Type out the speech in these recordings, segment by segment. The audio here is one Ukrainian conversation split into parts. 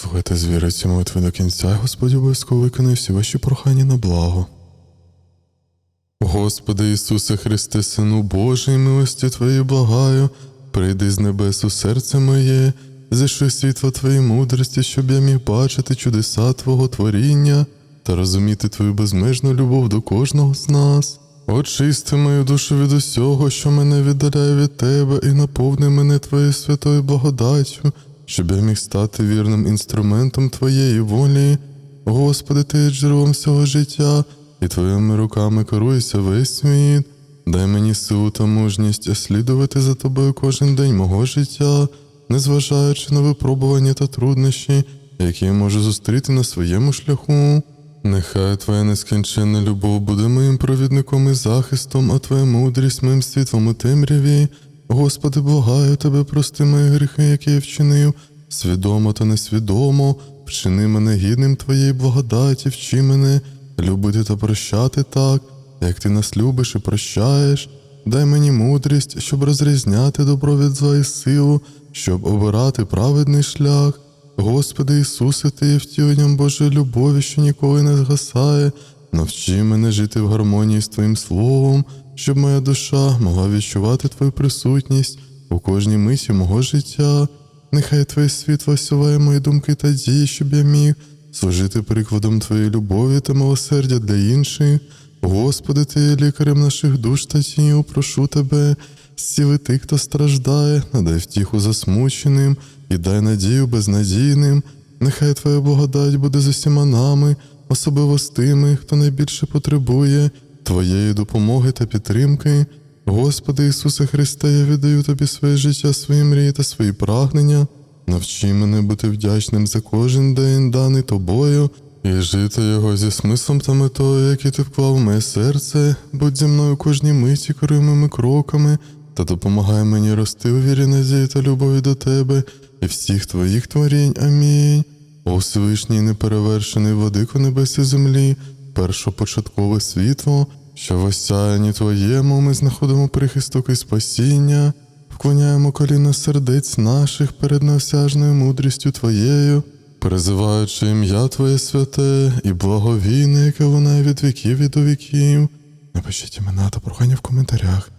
Слухайте з молитви до кінця, і Господь обов'язково виконає всі ваші прохання на благо. Господи Ісусе Христе, Сину Божий, милості Твоєї благаю, прийди з небес у серце моє, зайшли світло Твоєї мудрості, щоб я міг бачити чудеса Твого творіння та розуміти Твою безмежну любов до кожного з нас. Очисти мою душу від усього, що мене віддаляє від Тебе, і наповни мене Твоєю святою благодаттю, щоб я міг стати вірним інструментом Твоєї волі. Господи, Ти джерелом всього життя, і Твоїми руками керується весь світ. Дай мені силу та мужність слідувати за тобою кожен день мого життя, незважаючи на випробування та труднощі, які я можу зустріти на своєму шляху. Нехай Твоя нескінченна любов буде моїм провідником і захистом, а Твоя мудрість моїм світлом у темряві. Господи, благаю Тебе, прости мої гріхи, які я вчинив, свідомо та несвідомо, вчини мене гідним Твоєї благодаті, вчи мене любити та прощати так, як Ти нас любиш і прощаєш. Дай мені мудрість, щоб розрізняти добро від зла і силу, щоб обирати праведний шлях. Господи Ісусе, Ти є втіленням Божої любові, що ніколи не згасає. Навчи мене жити в гармонії з Твоїм Словом, щоб моя душа могла відчувати Твою присутність у кожній миті мого життя. Нехай Твоє світло сіває мої думки та дії, щоб я міг служити прикладом Твоєї любові та милосердя для інших. Господи, Ти є лікарем наших душ та тіл, прошу Тебе, зціли тих, хто страждає, надай втіху засмученим і дай надію безнадійним. Нехай Твоя благодать буде з усіма нами, особливо з тими, хто найбільше потребує Твоєї допомоги та підтримки. Господи Ісусе Христе, я віддаю Тобі своє життя, свої мрії та свої прагнення. Навчи мене бути вдячним за кожен день, даний тобою, і жити його зі смислом та метою, які ти вклав в моє серце, будь зі мною кожній миті керуй моїми кроками, та допомагай мені рости у вірі надії та любові до тебе і всіх твоїх творінь. Амінь. О Всевишній неперевершений владико небес і землі, першопочаткове світло, що в осяянні Твоєму ми знаходимо прихисток і спасіння, вклоняємо коліна сердець наших перед неосяжною мудрістю Твоєю, призиваючи ім'я Твоє святе і благовійне, яке лунає від віків і до віків. Напишіть імена та прохання в коментарях.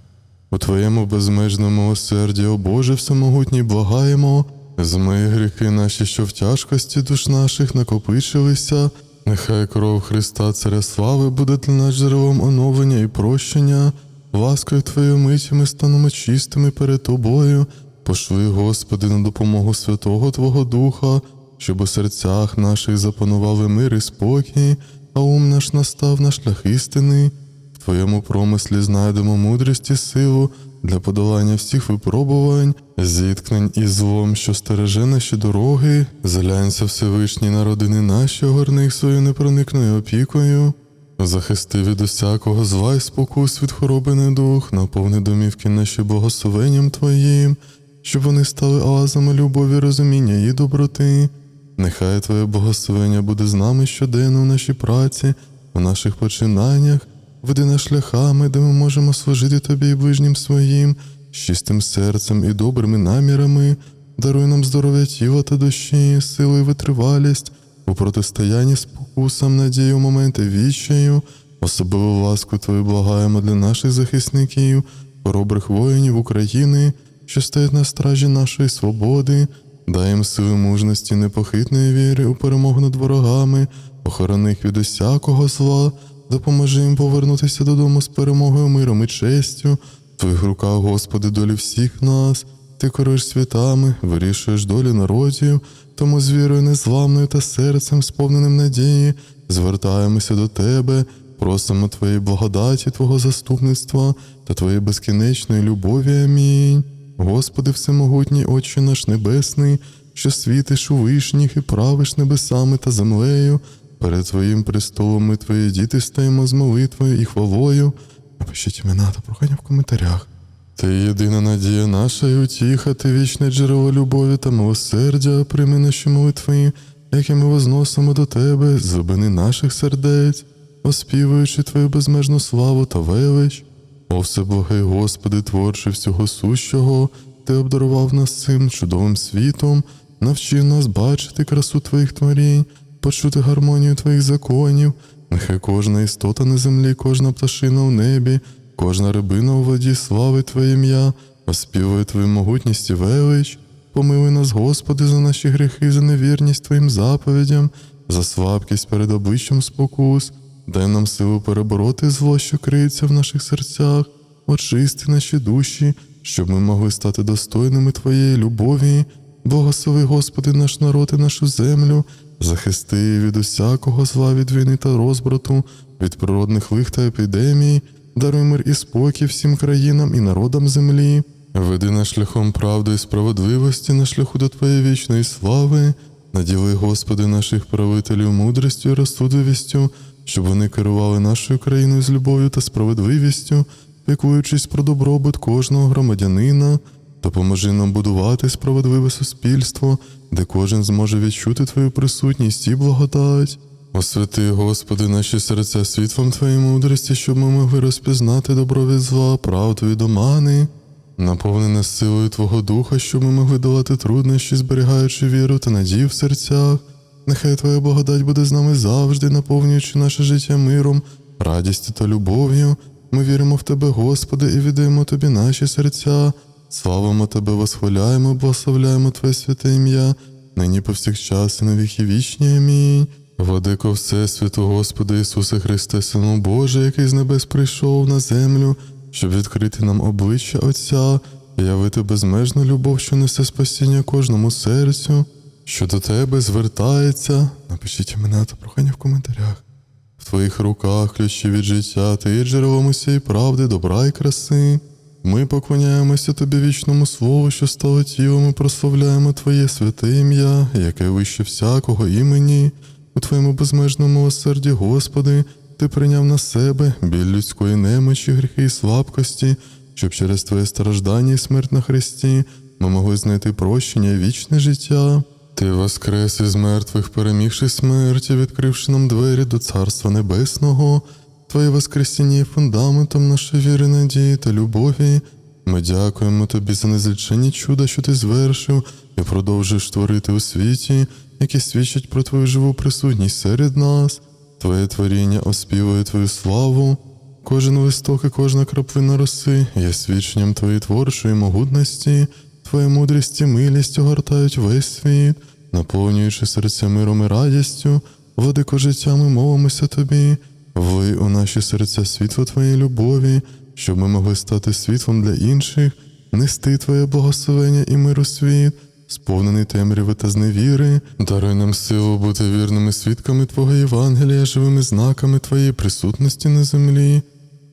У Твоєму безмежному милосерді, о Боже всемогутній, благаємо, змий гріхи наші, що в тяжкості душ наших накопичилися, нехай кров Христа, Царя Слави, буде для нас джерелом оновлення і прощення, ласкою Твоєю миті ми станемо чистими перед Тобою, пошли, Господи, на допомогу Святого Твого Духа, щоб у серцях наших запанували мир і спокій, а ум наш настав на шлях істини. В Твоєму промислі знайдемо мудрість і силу для подолання всіх випробувань, зіткнень із злом, що стереже наші дороги, зглянься Всевишній на родини наші, огорни їх своєю непроникною опікою. Захисти від усякого зла й спокус від хвороби недух, наповни домівки наші благословенням Твоїм, щоб вони стали оазами любові, розуміння і доброти. Нехай Твоє благословення буде з нами щоденно в нашій праці, у наших починаннях, веди нас шляхами, де ми можемо служити Тобі і ближнім своїм, з чистим серцем і добрими намірами, даруй нам здоров'я тіла та душі, силу і витривалість у протистоянні спокусам, надію, моменти відчаю, особливу ласку Твою благаємо для наших захисників, хоробрих воїнів України, що стоять на стражі нашої свободи. Дай їм сили мужності, непохитної віри у перемогу над ворогами, охорони їх від усякого зла, допоможи їм повернутися додому з перемогою, миром і честю. В твоїх руках, Господи, долі всіх нас. Ти керуєш світами, вирішуєш долі народів, тому з вірою незламною та серцем, сповненим надії, звертаємося до Тебе, просимо Твоєї благодаті, Твого заступництва та Твоєї безкінечної любові. Амінь. Господи, всемогутній Отче наш Небесний, що світиш у вишніх і правиш небесами та землею, перед Твоїм престолом ми Твої діти стоїмо з молитвою і хвалою. Напишіть імена та прохання в коментарях. Ти єдина надія наша і утіха, ти вічне джерело любові та милосердя, прийми наші молитви, які ми возносимо до Тебе, з глибини наших сердець, оспівуючи Твою безмежну славу та велич. О всеблагий Господи, творче всього сущого, Ти обдарував нас цим чудовим світом, навчи нас бачити красу Твоїх творінь, почути гармонію Твоїх законів. Нехай кожна істота на землі, кожна пташина в небі, кожна рибина у воді славить Твоє ім'я, оспівує Твою могутність і велич. Помилуй нас, Господи, за наші гріхи, за невірність Твоїм заповідям, за слабкість перед обличчям спокус. Дай нам силу перебороти зло, що криється в наших серцях, очисти наші душі, щоб ми могли стати достойними Твоєї любові. Благослови, Господи, наш народ і нашу землю, захисти від усякого зла, від війни та розбрату, від природних лих та епідемій, даруй мир і спокій всім країнам і народам землі. Веди нас шляхом правди і справедливості на шляху до Твоєї вічної слави. Наділи, Господи, наших правителів мудрістю і розсудливістю, щоб вони керували нашою країною з любов'ю та справедливістю, піклуючись про добробут кожного громадянина. Допоможи нам будувати справедливе суспільство, де кожен зможе відчути Твою присутність і благодать. Освяти, Господи, наші серця світлом Твоєї мудрості, щоб ми могли розпізнати добро від зла, правду від омани. Наповни нас силою Твого Духа, щоб ми могли долати труднощі, зберігаючи віру та надію в серцях. Нехай Твоя благодать буде з нами завжди, наповнюючи наше життя миром, радістю та любов'ю. Ми віримо в Тебе, Господи, і віддаємо Тобі наші серця. Славимо Тебе, восхваляємо, благословляємо Твоє святе ім'я, нині повсякчас і на віки вічні. Амінь. Владико Всесвіту, Господи Ісусе Христе, Сину Боже, який з небес прийшов на землю, щоб відкрити нам обличчя Отця і явити безмежну любов, що несе спасіння кожному серцю, що до Тебе звертається. Напишіть імена та прохання в коментарях. В Твоїх руках ключі від життя, Ти є джерелом усієї правди, добра і краси. Ми поклоняємося Тобі вічному слову, що стало тілом, і прославляємо Твоє святе ім'я, яке вище всякого імені. У Твоєму безмежному милосерді, Господи, Ти прийняв на себе біль людської немочі, гріхи і слабкості, щоб через Твоє страждання і смерть на Христі ми могли знайти прощення і вічне життя. Ти воскрес із мертвих, перемігши смерть, відкривши нам двері до Царства Небесного. Твоє Воскресіння є фундаментом нашої віри, надії та любові. Ми дякуємо Тобі за незліченні чуда, що ти звершив і продовжуєш творити у світі, які свідчать про Твою живу присутність серед нас. Твоє творіння оспівує Твою славу. Кожен листок і кожна краплина роси є свідченням Твоєї творчої могутності, Твоя мудрість і милість огортають весь світ, наповнюючи серця миром і радістю, владико життя ми молимося Тобі. Влий у наші серця світло Твоєї любові, щоб ми могли стати світлом для інших, нести Твоє благословення і мир у світ, сповнений темряви та зневіри, даруй нам силу бути вірними свідками Твого Євангелія, живими знаками Твоєї присутності на землі.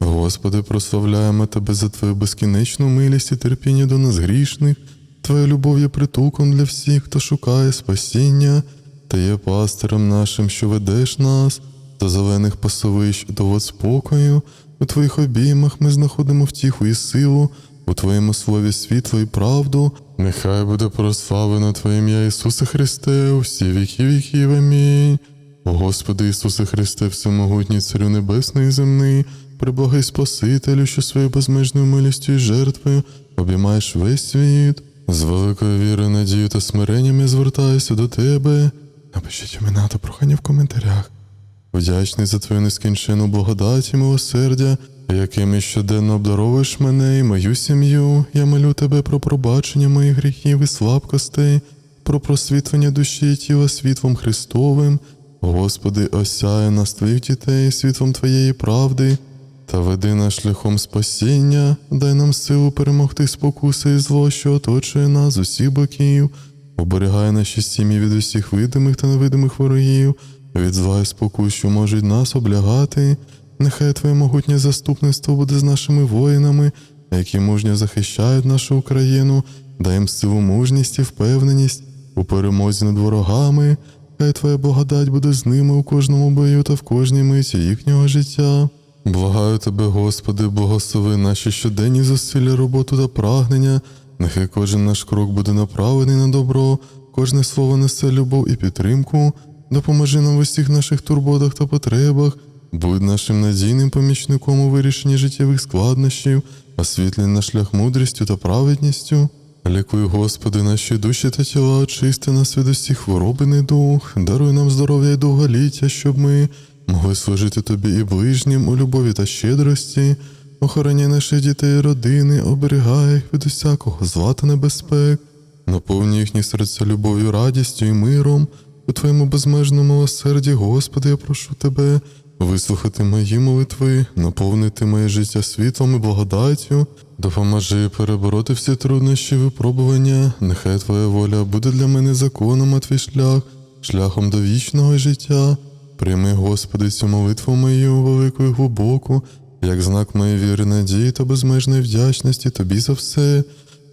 Господи, прославляємо Тебе за Твою безкінечну милість і терпіння до нас грішних, Твоя любов є притулком для всіх, хто шукає спасіння, Ти є пастирем нашим, що ведеш нас до зелених пасовищ до вод спокою. У Твоїх обіймах ми знаходимо втіху і силу, у Твоєму слові світло і правду. Нехай буде прославлено Твоє ім'я Ісусе Христе, у всі віки віків. Амінь. Господи Ісусе Христе, всемогутній Царю Небесний і земний, приблагий Спасителю, що своєю безмежною милістю і жертвою обіймаєш весь світ. З великою вірою, надією та смиренням я звертаюся до Тебе. Напишіть імена та прохання в коментарях. Вдячний за твою нескінчену благодать і милосердя, якими щоденно обдаровуєш мене і мою сім'ю. Я молю тебе про пробачення моїх гріхів і слабкостей, про просвітлення душі і тіла світлом Христовим. Господи, осяє нас твоїх дітей світлом Твоєї правди, та веди нас шляхом спасіння, дай нам силу перемогти спокуси і зло, що оточує нас з усіх боків, оберігай наші сім'ї від усіх видимих та невидимих ворогів, від зла і спокус, що можуть нас облягати. Нехай Твоє могутнє заступництво буде з нашими воїнами, які мужньо захищають нашу Україну, дай їм силу мужність і впевненість у перемозі над ворогами. Хай Твоя благодать буде з ними у кожному бою та в кожній миті їхнього життя. Благаю тебе, Господи, благослови наші щоденні зусилля, роботу та прагнення. Нехай кожен наш крок буде направлений на добро, кожне слово несе любов і підтримку. Допоможи нам в усіх наших турботах та потребах, будь нашим надійним помічником у вирішенні життєвих складнощів, освітлюй наш шлях мудрістю та праведністю. Лікуй, Господи, наші душі та тіла, очисти нас від усіх хвороб і недух, даруй нам здоров'я і довголіття, щоб ми могли служити Тобі і ближнім у любові та щедрості, охороняй наших дітей і родини, оберігай їх від усякого зла та небезпек, наповні їхні серця любов'ю, радістю і миром. У Твоєму безмежному милосерді, Господи, я прошу Тебе вислухати мої молитви, наповнити моє життя світлом і благодаттю, допоможи перебороти всі труднощі випробування. Нехай Твоя воля буде для мене законом, а твій шлях, шляхом до вічного життя. Прийми, Господи, цю молитву мою велику і глибоку, як знак моєї віри, надії та безмежної вдячності Тобі за все.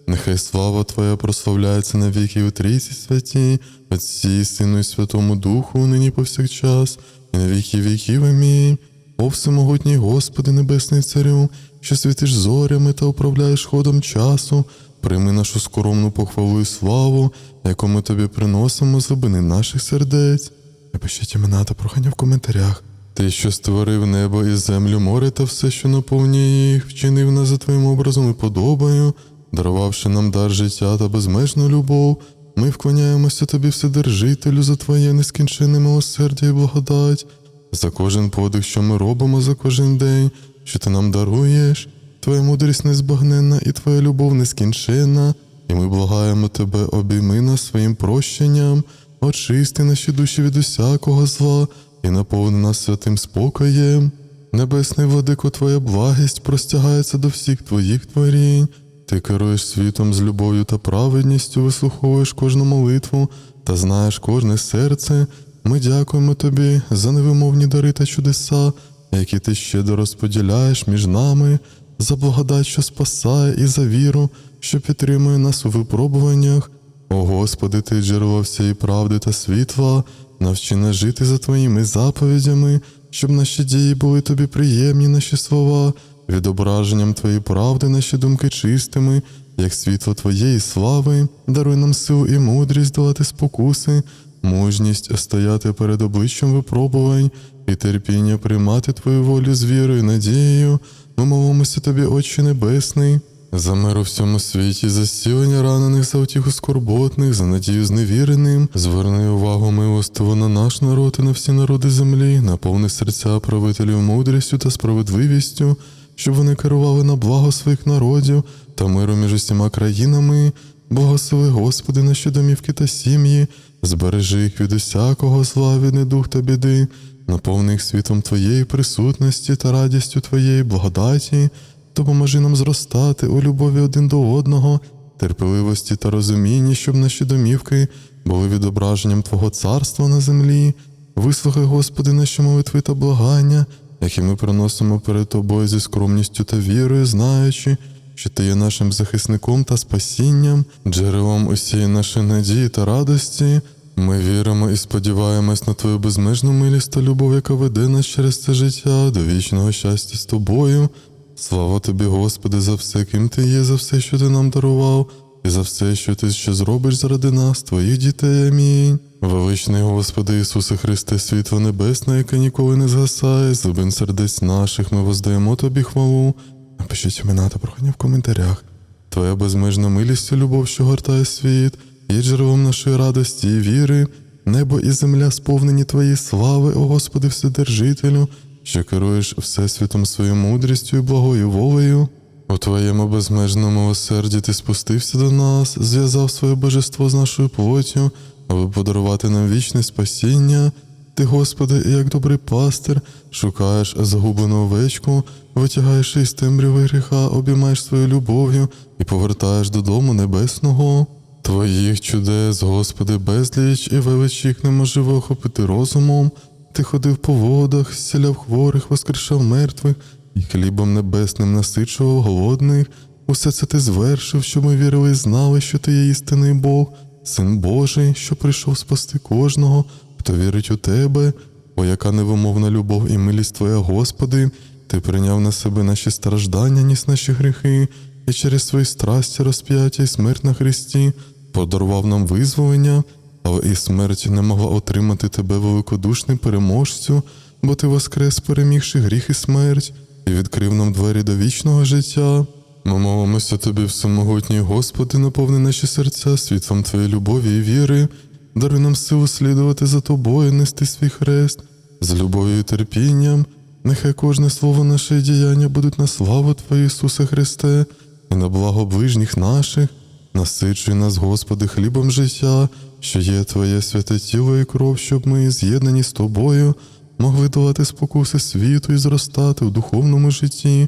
Нехай слава Твоя прославляється на віки у трійці святі, Отці, Сину і Святому Духу, нині повсякчас, і на віки віків. Амінь. О всемогутній Господи, Небесний Царю, що світиш зорями та управляєш ходом часу, прийми нашу скоромну похвалу і славу, яку ми тобі приносимо з глибини наших сердець. Напишіть імена та прохання в коментарях. Ти, що створив небо і землю, море та все, що наповнює їх, вчинив нас за твоїм образом і подобою, дарувавши нам дар життя та безмежну любов. Ми вклоняємося тобі, Вседержителю, за твоє нескінченне милосердя і благодать, за кожен подих, що ми робимо за кожен день, що ти нам даруєш. Твоя мудрість незбагненна і твоя любов нескінченна, і ми благаємо тебе, обійми нас своїм прощенням, очисти наші душі від усякого зла і наповни нас святим спокоєм. Небесний владико, твоя благість простягається до всіх твоїх творінь. Ти керуєш світом з любов'ю та праведністю, вислуховуєш кожну молитву та знаєш кожне серце. Ми дякуємо тобі за невимовні дари та чудеса, які ти щедро розподіляєш між нами, за благодать, що спасає, і за віру, що підтримує нас у випробуваннях. О Господи, ти джерело всієї правди та світла, навчи нас жити за твоїми заповідями, щоб наші дії були тобі приємні, наші слова, відображенням твоєї правди, наші думки чистими, як світло твоєї слави, даруй нам силу і мудрість долати спокуси, мужність стояти перед обличчям випробувань і терпіння приймати твою волю з вірою надією. Ми молимося тобі, Отче Небесний. За мир у всьому світі, за зцілення ранених, за утіху скорботних, за надію зневіреним, зверни увагу милостиво на наш народ і на всі народи землі, наповни серця правителів мудрістю та справедливістю, щоб вони керували на благо своїх народів та миру між усіма країнами. Благослови, Господи, наші домівки та сім'ї, збережи їх від усякого зла, від недух та біди, наповни їх світом Твоєї присутності та радістю Твоєї благодаті допоможи нам зростати у любові один до одного, терпеливості та розумінні, щоб наші домівки були відображенням Твого царства на землі. Вислухай, Господи, наші молитви та благання, які ми приносимо перед Тобою зі скромністю та вірою, знаючи, що Ти є нашим захисником та спасінням, джерелом усієї нашої надії та радості. Ми віримо і сподіваємось на Твою безмежну милість та любов, яка веде нас через це життя до вічного щастя з тобою. Слава тобі, Господи, за все, ким ти є, за все, що ти нам дарував, і за все, що ти ще зробиш заради нас, твоїх дітей. Амінь. Величний Господи Ісусе Христе, світло небесне, яке ніколи не згасає, з глибин сердець наших ми воздаємо Тобі хвалу. Напишіть імена та прохання в коментарях. Твоя безмежна милість і любов, що гортає світ, є джерелом нашої радості і віри, небо і земля сповнені Твої слави, о Господи, Вседержителю, що керуєш Всесвітом своєю мудрістю і благою волею. У Твоєму безмежному милосерді Ти спустився до нас, зв'язав своє божество з нашою плоттю, аби подарувати нам вічне спасіння. Ти, Господи, як добрий пастир, шукаєш загублену овечку, витягаєш із темряви гріха, обіймаєш своєю любов'ю і повертаєш додому небесного. Твоїх чудес, Господи, безліч і велич їх неможливо охопити розумом. Ти ходив по водах, зціляв хворих, воскрешав мертвих, і хлібом небесним насичував голодних. Усе це ти звершив, щоб ми вірили і знали, що ти є істинний Бог, син Божий, що прийшов спасти кожного, хто вірить у тебе, бо яка невимовна любов і милість Твоя, Господи, Ти прийняв на себе наші страждання, ніс наші гріхи, і через свої страсті, розп'яття і смерть на Христі подарував нам визволення, але і смерть не могла отримати тебе великодушним переможцю, бо ти воскрес, перемігши гріх і смерть, і відкрив нам двері до вічного життя. Ми молимося тобі, всемогутній Господи, наповни наші серця світлом Твоєї любові і віри, даруй нам силу слідувати за тобою, нести свій хрест з любов'ю і терпінням. Нехай кожне слово наше і діяння будуть на славу Твою, Ісусе Христе, і на благо ближніх наших. Насичуй нас, Господи, хлібом життя, що є Твоє святе тіло і кров, щоб ми, з'єднані з Тобою, могли долати спокуси світу і зростати у духовному житті.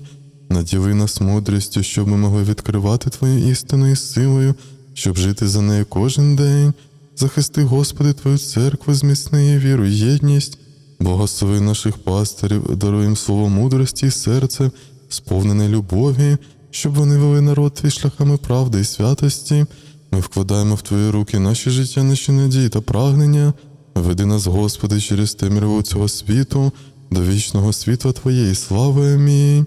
Наділи нас мудрістю, щоб ми могли відкривати Твою істину і силою, щоб жити за нею кожен день. Захисти, Господи, Твою церкву, зміцни віру і єдність. Благослови наших пастирів, даруй їм слово мудрості і серце, сповнене любові, щоб вони вели народ твій шляхами правди і святості. Ми вкладаємо в Твої руки наші життя, наші надії та прагнення. Веди нас, Господи, через темряву цього світу, до вічного світла Твоєї слави. Амінь.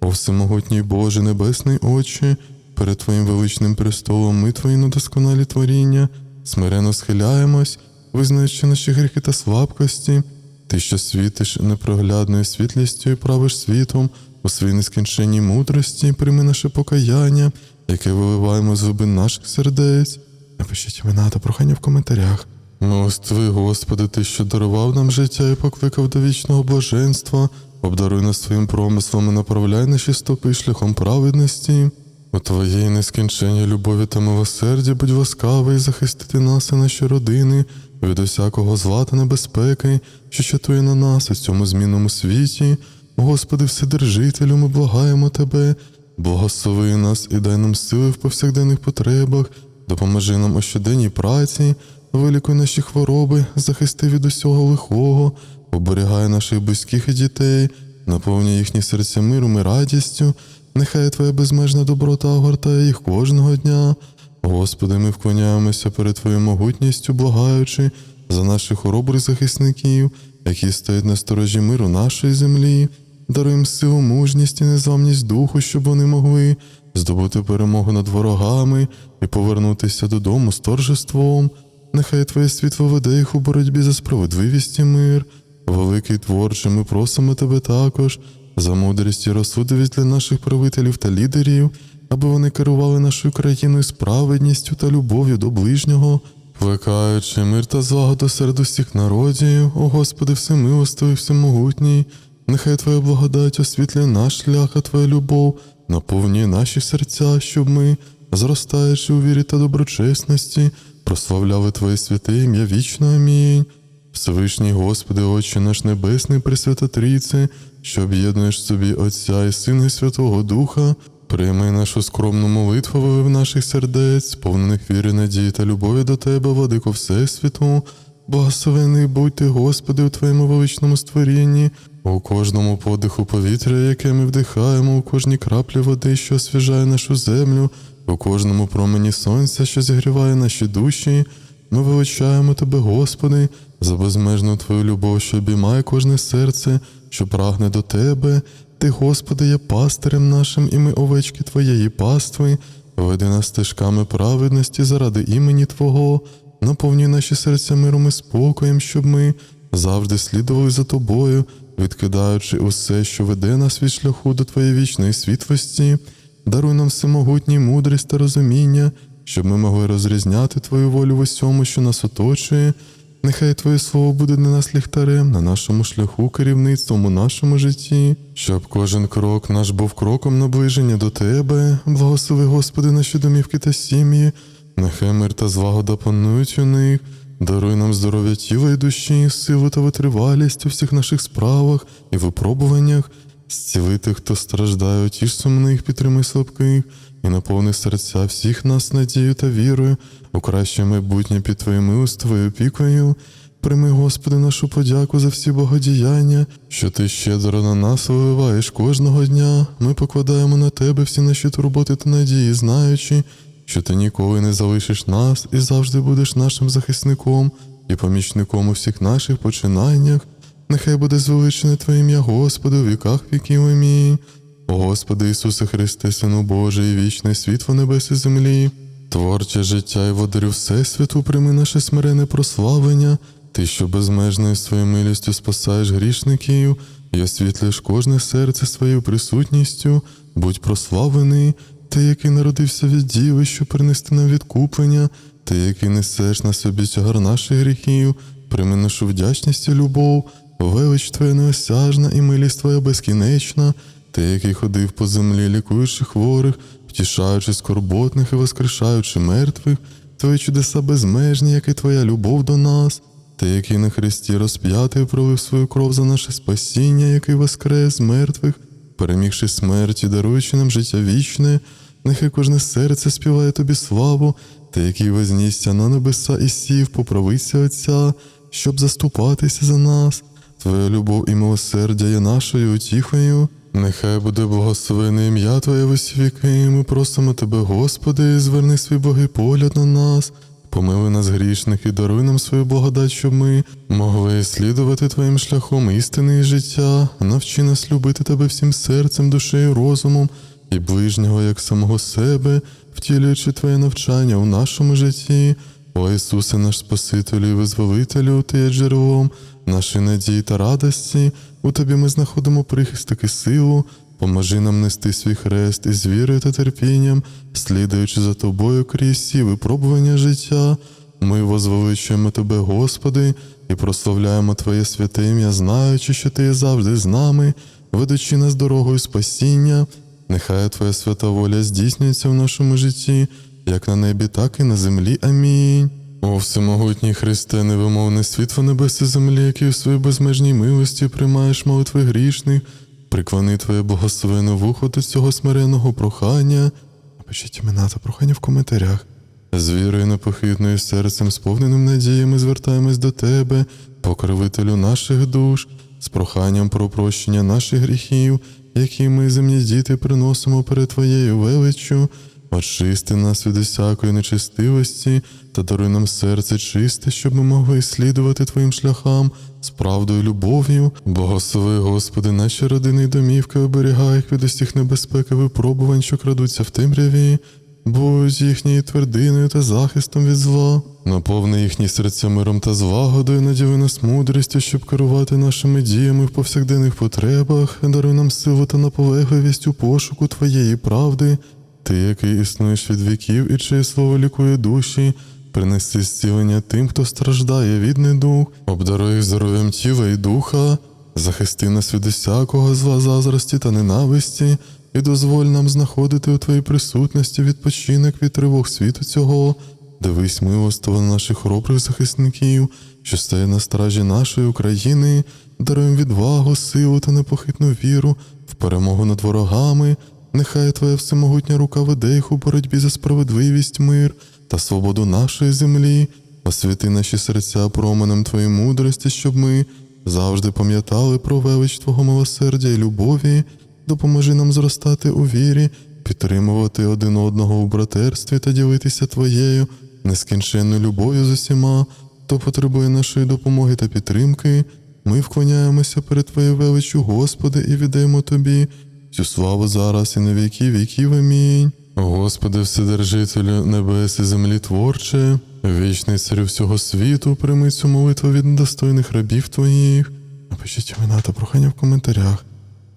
О всемогутній Боже, Небесний Отче, перед Твоїм величним престолом ми Твої недосконалі творіння, смирено схиляємось, визнаючи наші гріхи та слабкості. Ти, що світиш непроглядною світлістю і правиш світом у своїй нескінченній мудрості, прийми наше покаяння, яке виливаємо з глибин наших сердець. Напишіть імена та прохання в коментарях. Милостивий Господи, Ти, що дарував нам життя і покликав до вічного блаженства, обдаруй нас своїм промислом і направляй наші стопи шляхом праведності. У Твоїй нескінченній любові та милосерді будь ласкавий захистити нас і наші родини від усякого зла та небезпеки, що чатує на нас у цьому змінному світі. Господи, Вседержителю, ми благаємо Тебе, благослови нас і дай нам сили в повсякденних потребах, допоможи нам у щоденній праці, вилікуй наші хвороби, захисти від усього лихого, оберігай наших близьких і дітей, наповнюй їхні серця миром і радістю. Нехай Твоя безмежна доброта огортає їх кожного дня. Господи, ми вклоняємося перед Твоєю могутністю, благаючи за наших хоробрих захисників, які стоять на сторожі миру нашої землі. Даруй їм силу, мужність і незламність духу, щоб вони могли здобути перемогу над ворогами і повернутися додому з торжеством. Нехай Твоє світло веде їх у боротьбі за справедливість і мир. Великий творче, ми просимо Тебе також за мудрість і розсудливість для наших правителів та лідерів, аби вони керували нашою країною справедністю та любов'ю до ближнього, плекаючи мир та злагоду серед усіх народів, о Господи, всемилостивий, всемогутній, нехай Твоя благодать освітлює наш шлях, а Твоя любов наповнює наші серця, щоб ми, зростаючи у вірі та доброчесності, прославляли Твоє святе ім'я вічно. Амінь. Всевишній Господи, Отче наш Небесний, Пресвята Трійце, що об'єднуєш в собі Отця і Сина і Святого Духа, прийми нашу скромну молитву вивив наших сердець, сповнених віри, надії та любові до Тебе, владико Всесвіту. Благословений будь ти, Господи, у Твоєму величному створінні, у кожному подиху повітря, яке ми вдихаємо, у кожній краплі води, що освіжає нашу землю, у кожному промені сонця, що зігріває наші душі. Ми величаємо Тебе, Господи, за безмежну Твою любов, що обіймає кожне серце, що прагне до Тебе. Ти, Господи, є пастирем нашим, і ми овечки Твоєї пастви. Веди нас стежками праведності заради імені Твого, наповнюй наші серця миром і спокоєм, щоб ми завжди слідували за Тобою, відкидаючи усе, що веде нас від шляху до Твоєї вічної світлості. Даруй нам всемогутній мудрість та розуміння, щоб ми могли розрізняти Твою волю в усьому, що нас оточує. Нехай Твоє слово буде для нас ліхтарем на нашому шляху, керівництвом у нашому житті, щоб кожен крок наш був кроком наближення до Тебе. Благослови, Господи, наші домівки та сім'ї. Нехай мир та злагода панують у них. Даруй нам здоров'я тіла і душі, силу та витривалість у всіх наших справах і випробуваннях. Зціли тих, хто страждає, утіш сумних, підтримай слабких, і наповни серця всіх нас надією та вірою, у краще майбутнє під Твоєю милостивою опікою. Прийми, Господи, нашу подяку за всі богодіяння, що Ти щедро на нас виливаєш кожного дня. Ми покладаємо на Тебе всі наші турботи та надії, знаючи, що Ти ніколи не залишиш нас і завжди будеш нашим захисником і помічником у всіх наших починаннях. Нехай буде звеличене Твоє ім'я, Господи, у віках віків амінь. Господи Ісусе Христе, Сину Божий, вічне світло небес і землі, творче життя і водарю Всесвіту, прийми наше смирене прославлення, Ти, що безмежною своєю милістю спасаєш грішників, і освітлюєш кожне серце своєю присутністю, будь прославлений, ти, який народився від діви, що принести нам відкуплення, ти, який несеш на собі тягар наших гріхів, прийми нашу вдячність і любов, велич твоя неосяжна і милість твоя безкінечна, ти, який ходив по землі, лікуючи хворих, втішаючи скорботних і воскрешаючи мертвих, твої чудеса безмежні, як і твоя любов до нас. Ти, який на хресті розп'ятий, пролив свою кров за наше спасіння, який воскрес мертвих, перемігши смерть і даруючи нам життя вічне, нехай кожне серце співає тобі славу, ти, який вознісся на небеса і сів по правиці Отця, щоб заступатися за нас. Твоя любов і милосердя є нашою утіхою. Нехай буде благословене ім'я Твоє в віки. Ми просимо Тебе, Господи, зверни свій Богий погляд на нас. Помили нас грішних і даруй нам свою благодать, щоб ми могли слідувати Твоїм шляхом істини і життя. Навчи нас любити Тебе всім серцем, душею, розумом і ближнього як самого себе, втілюючи Твоє навчання у нашому житті. О Ісусе, наш Спасителю і Визволителю, Ти є джерелом нашої надії та радості. У Тобі ми знаходимо прихисток і силу. Поможи нам нести свій хрест із вірою та терпінням, слідуючи за тобою крізь всі випробування життя. Ми возвеличуємо Тебе, Господи, і прославляємо Твоє святе ім'я, знаючи, що Ти є завжди з нами, ведучи нас дорогою спасіння. Нехай Твоя свята воля здійснюється в нашому житті, як на небі, так і на землі. Амінь. О, всемогутній Христе, невимовне світло небес і землі, який у своїй безмежній милості приймаєш молитви грішних, приклони Твоє благословене вухо до цього смиреного прохання. Напишіть імена та прохання в коментарях. З вірою непохитною серцем, сповненим надіями, звертаємось до Тебе, покровителю наших душ, з проханням про прощення наших гріхів, які ми, земні діти, приносимо перед Твоєю величчю. Очисти нас від усякої нечистивості та даруй нам серце чисте, щоб ми могли слідувати Твоїм шляхам з правдою і любов'ю. Благослови, Господи, наші родини і домівки, оберігай їх від усіх небезпек і випробувань, що крадуться в темряві. Будь їхньою твердиною та захистом від зла, наповни їхні серця миром та злагодою, надіви нас мудрістю, щоб керувати нашими діями в повсякденних потребах, даруй нам силу та наполегливість у пошуку Твоєї правди. Ти, який існуєш від віків і чиє слово лікує душі, принеси зцілення тим, хто страждає від недух, обдаруй здоров'ям тіла і духа, захисти нас від усякого зла зазрості та ненависті, і дозволь нам знаходити у Твоїй присутності відпочинок від тривог світу цього. Дивись милостиво на наших хоробрих захисників, що стає на стражі нашої України, даруємо відвагу, силу та непохитну віру в перемогу над ворогами. Нехай Твоя всемогутня рука веде їх у боротьбі за справедливість, мир та свободу нашої землі, освіти наші серця променем Твоєї мудрості, щоб ми завжди пам'ятали про велич Твого милосердя і любові, допоможи нам зростати у вірі, підтримувати один одного у братерстві та ділитися Твоєю нескінченною любов'ю з усіма, хто потребує нашої допомоги та підтримки. Ми вклоняємося перед Твоєю величчю, Господи, і віддаємо Тобі всю славу зараз і на віки віків. Амінь. Господи, Вседержителю небес і землі творче, вічний царю всього світу, прийми цю молитву від недостойних рабів Твоїх. Напишіть імена та прохання в коментарях.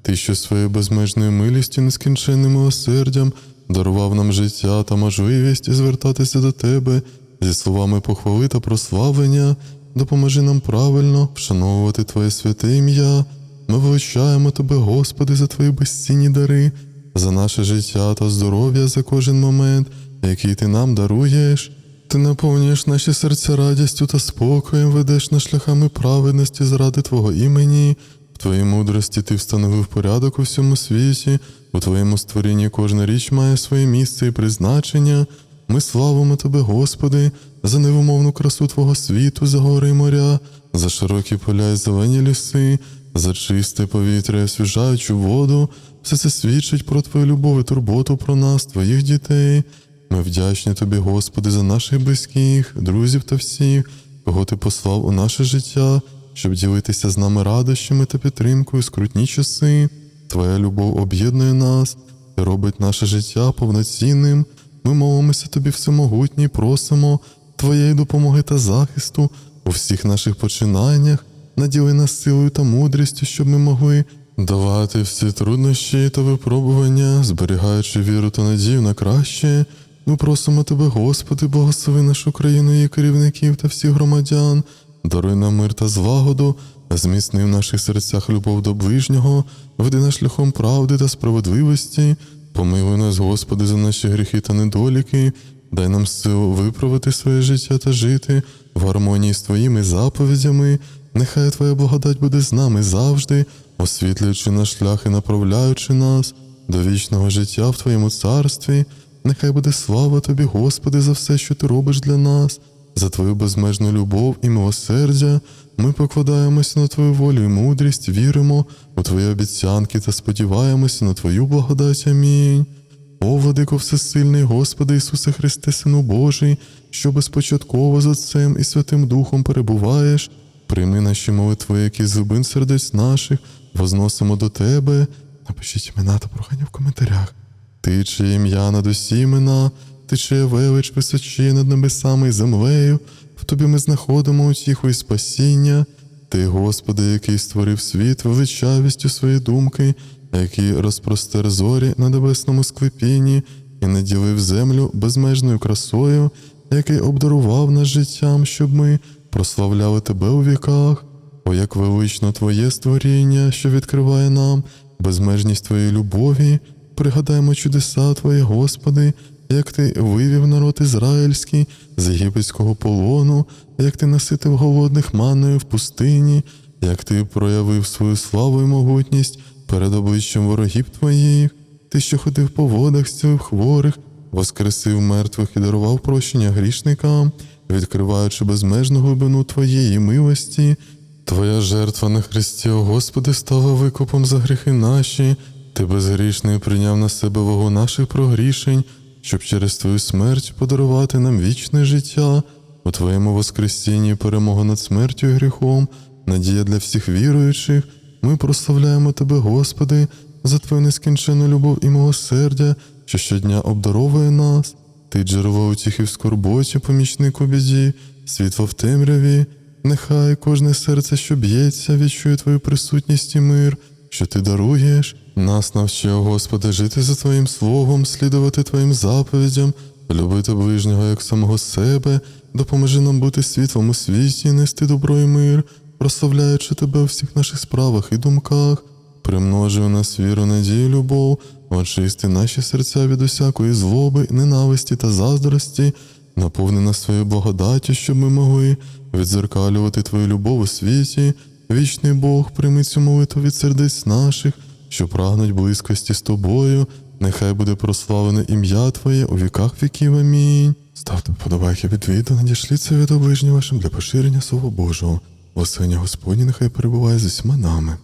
Ти, що своєю безмежною милістю, нескінченним милосердям дарував нам життя та можливість звертатися до Тебе зі словами похвали та прославлення, допоможи нам правильно вшановувати Твоє святе ім'я. Ми величаємо Тебе, Господи, за Твої безцінні дари, за наше життя та здоров'я за кожен момент, який Ти нам даруєш. Ти наповнюєш наші серця радістю та спокоєм, ведеш нас шляхами праведності заради Твого імені. В Твоїй мудрості Ти встановив порядок у всьому світі, у Твоєму створінні кожна річ має своє місце і призначення. Ми славимо Тебе, Господи, за невимовну красу Твого світу, за гори й моря, за широкі поля й зелені ліси, за чисте повітря і освіжаючу воду. Все це свідчить про Твою любов і турботу про нас, Твоїх дітей. Ми вдячні Тобі, Господи, за наших близьких, друзів та всіх, кого Ти послав у наше життя, щоб ділитися з нами радощами та підтримкою скрутні часи. Твоя любов об'єднує нас і робить наше життя повноцінним. Ми молимося Тобі всемогутній, просимо Твоєї допомоги та захисту у всіх наших починаннях. Наділи нас силою та мудрістю, щоб ми могли давати всі труднощі та випробування, зберігаючи віру та надію на краще. Ми просимо тебе, Господи, благослови нашу країну, її керівників та всіх громадян, даруй нам мир та злагоду, зміцни в наших серцях любов до ближнього, веди нас шляхом правди та справедливості. Помилуй нас, Господи, за наші гріхи та недоліки, дай нам силу виправити своє життя та жити в гармонії з Твоїми заповідями. Нехай Твоя благодать буде з нами завжди, освітлюючи наш шлях і направляючи нас до вічного життя в Твоєму царстві. Нехай буде слава Тобі, Господи, за все, що Ти робиш для нас, за Твою безмежну любов і милосердя. Ми покладаємося на Твою волю і мудрість, віримо у Твої обіцянки та сподіваємося на Твою благодать. Амінь. О, владико всесильний Господи Ісусе Христе, Сину Божий, що безпочатково з Отцем і Святим Духом перебуваєш, прийми наші молитви, які зубин сердець наших, возносимо до Тебе. Напишіть імена та прохання в коментарях. Ти, чиє ім'я над усі імена, ти чиє велич височіє над небесами і землею, в тобі ми знаходимо утіху і спасіння. Ти, Господи, який створив світ величавістю свої думки, який розпростер зорі на небесному склепінні і наділив землю безмежною красою, який обдарував нас життям, щоб ми прославляли Тебе у віках. О, як велично Твоє створіння, що відкриває нам безмежність Твоєї любові, пригадаємо чудеса Твої, Господи, як Ти вивів народ ізраїльський з єгипетського полону, як Ти наситив голодних манною в пустині, як Ти проявив свою славу і могутність перед обличчям ворогів Твоїх, Ти, що ходив по водах, зцілив хворих, воскресив мертвих і дарував прощення грішникам, відкриваючи безмежну глибину Твоєї милості. Твоя жертва на Христі, о Господи, стала викупом за гріхи наші. Ти безгрішний прийняв на себе вагу наших прогрішень, щоб через Твою смерть подарувати нам вічне життя. У Твоєму Воскресінні перемога над смертю і гріхом, надія для всіх віруючих. Ми прославляємо Тебе, Господи, за Твою нескінченну любов і милосердя, що щодня обдаровує нас. Ти джерело утіхи в скорботі, помічник у біді, світло в темряві. Нехай кожне серце, що б'ється, відчує Твою присутність і мир, що Ти даруєш. Нас навчи, о Господи, жити за Твоїм словом, слідувати Твоїм заповідям, любити ближнього як самого себе, допоможи нам бути світлом у світі, нести добро і мир, прославляючи Тебе у всіх наших справах і думках. Примножуй у нас віру, надію, любов, очисти наші серця від усякої злоби, ненависті та заздрості, наповни нас своєю благодаттю, щоб ми могли відзеркалювати Твою любов у світі. Вічний Бог, прийми цю молитву від сердець наших, що прагнуть близькості з тобою. Нехай буде прославлене ім'я Твоє у віках віків. Амінь. Ставте вподобайки від відео, надішліться від оближні вашим для поширення Слова Божого. Восення Господні нехай перебуває з усіма нами.